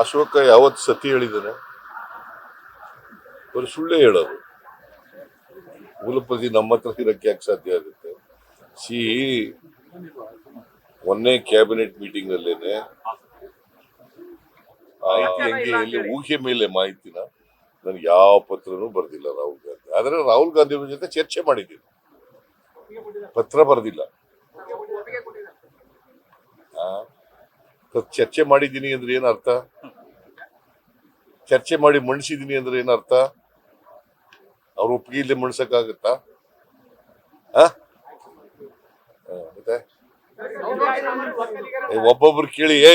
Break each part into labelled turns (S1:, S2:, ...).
S1: ಅಶೋಕ ಯಾವತ್ತು ಸತಿ ಹೇಳಿದ್ದಾನೆ? ಅವರು ಸುಳ್ಳೇ ಹೇಳೋದು. ಕುಲಪತಿ ನಮ್ಮ ಹತ್ರ ಇರಕ್ಕೆ ಯಾಕೆ ಸಾಧ್ಯ ಆಗುತ್ತೆ? ಸಿ ಮೊನ್ನೆ ಕ್ಯಾಬಿನೆಟ್ ಮೀಟಿಂಗ್ ಅಲ್ಲೇನೆ ಹೆಂಗೆ ಊಹೆ ಮೇಲೆ ಮಾಹಿತಿನ ನನ್ಗೆ ಯಾವ ಪತ್ರನೂ ಬರ್ದಿಲ್ಲ ರಾಹುಲ್ ಗಾಂಧಿ. ಆದರೆ ರಾಹುಲ್ ಗಾಂಧಿ ಅವ್ರ ಜೊತೆ ಚರ್ಚೆ ಮಾಡಿದ್ದೀನಿ. ಪತ್ರ ಬರ್ದಿಲ್ಲ. ಚರ್ಚೆ ಮಾಡಿದ್ದೀನಿ ಅಂದ್ರೆ ಏನು ಅರ್ಥ? ಚರ್ಚೆ ಮಾಡಿ ಮಣಿಸಿದೀನಿ ಅಂದ್ರೆ ಏನು ಅರ್ಥ? ಅವ್ರ ಒಪ್ಪಿಗೆ ಇಲ್ಲೇ? ಆ, ಮತ್ತೆ? ಒಬ್ಬೊಬ್ರು ಕೇಳಿ
S2: ಏ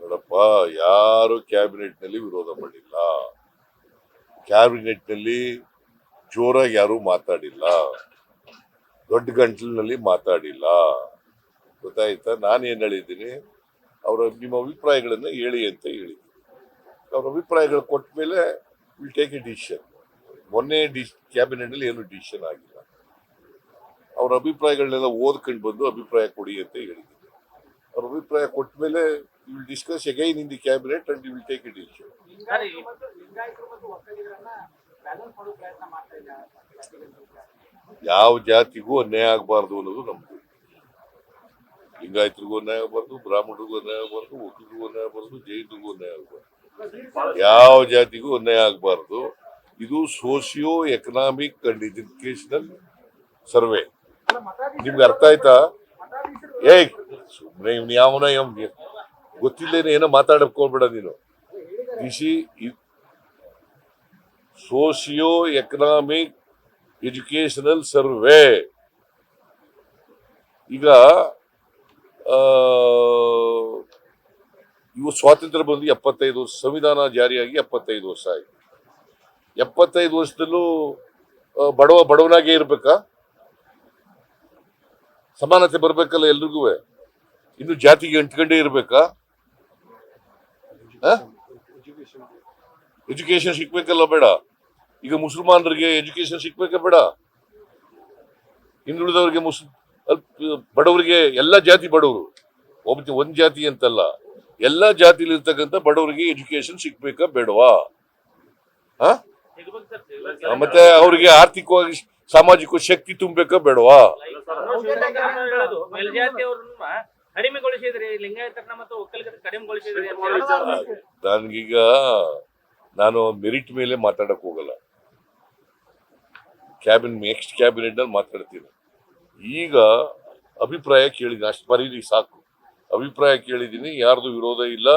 S1: ನೋಡಪ್ಪ ಯಾರು ಕ್ಯಾಬಿನೆಟ್ನಲ್ಲಿ ವಿರೋಧ ಮಾಡಿಲ್ಲ. ಕ್ಯಾಬಿನೆಟ್ನಲ್ಲಿ ಜೋರಾಗಿ ಯಾರು ಮಾತಾಡಿಲ್ಲ. ದೊಡ್ಡ ಗಂಟಲಿನಲ್ಲಿ ಮಾತಾಡಿಲ್ಲ. ಗೊತ್ತಾಯ್ತಾ? ನಾನು ಏನ್ ಹೇಳಿದ್ದೀನಿ? ಅವರ ನಿಮ್ಮ ಅಭಿಪ್ರಾಯಗಳನ್ನು ಹೇಳಿ ಅಂತ ಹೇಳಿದ್ದೀನಿ. ಅವ್ರ ಅಭಿಪ್ರಾಯಗಳು ಕೊಟ್ಟ ಮೇಲೆ ವಿಲ್ ಟೇಕ್ ಎ ಡಿಸಿಷನ್ ಮೊನ್ನೆ ಡಿಸ್ ಕ್ಯಾಬಿನೆಟ್ ಅಲ್ಲಿ ಏನು ಡಿಸಿಷನ್ ಆಗಿಲ್ಲ. ಅವ್ರ ಅಭಿಪ್ರಾಯಗಳನ್ನೆಲ್ಲ ಓದ್ಕೊಂಡು ಬಂದು ಅಭಿಪ್ರಾಯ ಕೊಡಿ ಅಂತ ಹೇಳಿದ್ದೀನಿ. ಅವ್ರ ಅಭಿಪ್ರಾಯ ಕೊಟ್ಟ ಮೇಲೆ will discuss again in the cabinet and will take a decision ಯಾವ ಜಾತಿಗೂ ಅನ್ಯಾಯ ಆಗಬಾರ್ದು ಅನ್ನೋದು ನಮ್ದು. ಲಿಂಗಾಯತರಿಗೂ ಅನ್ಯಾಯ ಆಗಬಾರ್ದು, ಬ್ರಾಹ್ಮಣರಿಗೂ ಅನ್ಯಾಯ ಆಗಬಾರ್ದು ಒಕ್ಕಲಿಗೂ ಅನ್ಯಾಯ ಆಗಬಾರ್ದು, ಜೈನರಿಗೂ ಅನ್ಯಾಯ ಆಗಬಾರ್ದು. ಯಾವ ಜಾತಿಗೂ ಅನ್ಯಾಯ ಆಗಬಾರ್ದು, ಇದು socio economic and educational survey. ನಿಮ್ಗೆ ಅರ್ಥ ಆಯ್ತಾ? ಏಯ್ ಸುಮ್ಮನೆ ಇವ್ನು ಯಾವನ ಗೊತ್ತಿಲ್ಲೇನೆ ಏನೋ ಮಾತಾಡಕ್ ಹೋಗ್ಬೇಡ ನೀನು ಕೃಷಿ ಸೋಷಿಯೋ ಎಕನಾಮಿಕ್ ಎಜುಕೇಶನಲ್ ಸರ್ವೆ. ಈಗ ಇವು ಸ್ವಾತಂತ್ರ್ಯ ಬಂದು ಎಪ್ಪತ್ತೈದು ವರ್ಷ ಸಂವಿಧಾನ ಜಾರಿಯಾಗಿ ಎಪ್ಪತ್ತೈದು ವರ್ಷ ಆಯ್ತು. ಎಪ್ಪತ್ತೈದು ವರ್ಷದಲ್ಲೂ ಬಡವ ಬಡವನಾಗೇ ಇರಬೇಕಾ? ಸಮಾನತೆ ಬರಬೇಕಲ್ಲ ಎಲ್ರಿಗೂ? ಇನ್ನು ಜಾತಿಗೆ ಅಂಟ್ಕೊಂಡೇ ಇರ್ಬೇಕಾ? ಎಜುಕೇಶನ್ ಸಿಕ್ಬೇಕಲ್ಲ ಬೇಡ. ಈಗ ಮುಸಲ್ಮಾನರಿಗೆ ಎಜುಕೇಶನ್ ಸಿಕ್ಬೇಕಾ ಬೇಡ. ಹಿಂದುಳಿದವರಿಗೆ ಮುಸ್ ಬಡವರಿಗೆ ಎಲ್ಲ ಜಾತಿ ಬಡವರು. ಒಬ್ಬ ಒಂದ್ ಜಾತಿ ಅಂತಲ್ಲ ಎಲ್ಲ ಜಾತಿಲಿ ಇರ್ತಕ್ಕಂಥ ಬಡವರಿಗೆ ಎಜುಕೇಶನ್ ಸಿಕ್ಬೇಕಾ ಬೇಡವಾ? ಮತ್ತೆ ಅವರಿಗೆ ಆರ್ಥಿಕವಾಗಿ ಸಾಮಾಜಿಕ ಶಕ್ತಿ ತುಂಬಬೇಕಾ ಬೇಡವಾ? ನನ್ಗೀಗ ನಾನು ಮೆರಿಟ್ ಮೇಲೆ ಮಾತಾಡಕ್ ಹೋಗಲ್ಲ. ಕ್ಯಾಬಿನ್ ನೆಕ್ಸ್ಟ್ ಕ್ಯಾಬಿನೆಟ್ನಲ್ಲಿ ಮಾತಾಡ್ತೀನಿ ಈಗ ಅಭಿಪ್ರಾಯ ಕೇಳಿದ್ದೀನಿ, ಅಷ್ಟು ಬರೀರಿ ಸಾಕು. ಅಭಿಪ್ರಾಯ ಕೇಳಿದ್ದೀನಿ, ಯಾರ್ದು ವಿರೋಧ ಇಲ್ಲ,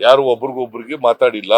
S1: ಯಾರು ಒಬ್ರಿಗೊಬ್ರಿಗೆ ಮಾತಾಡಿಲ್ಲ.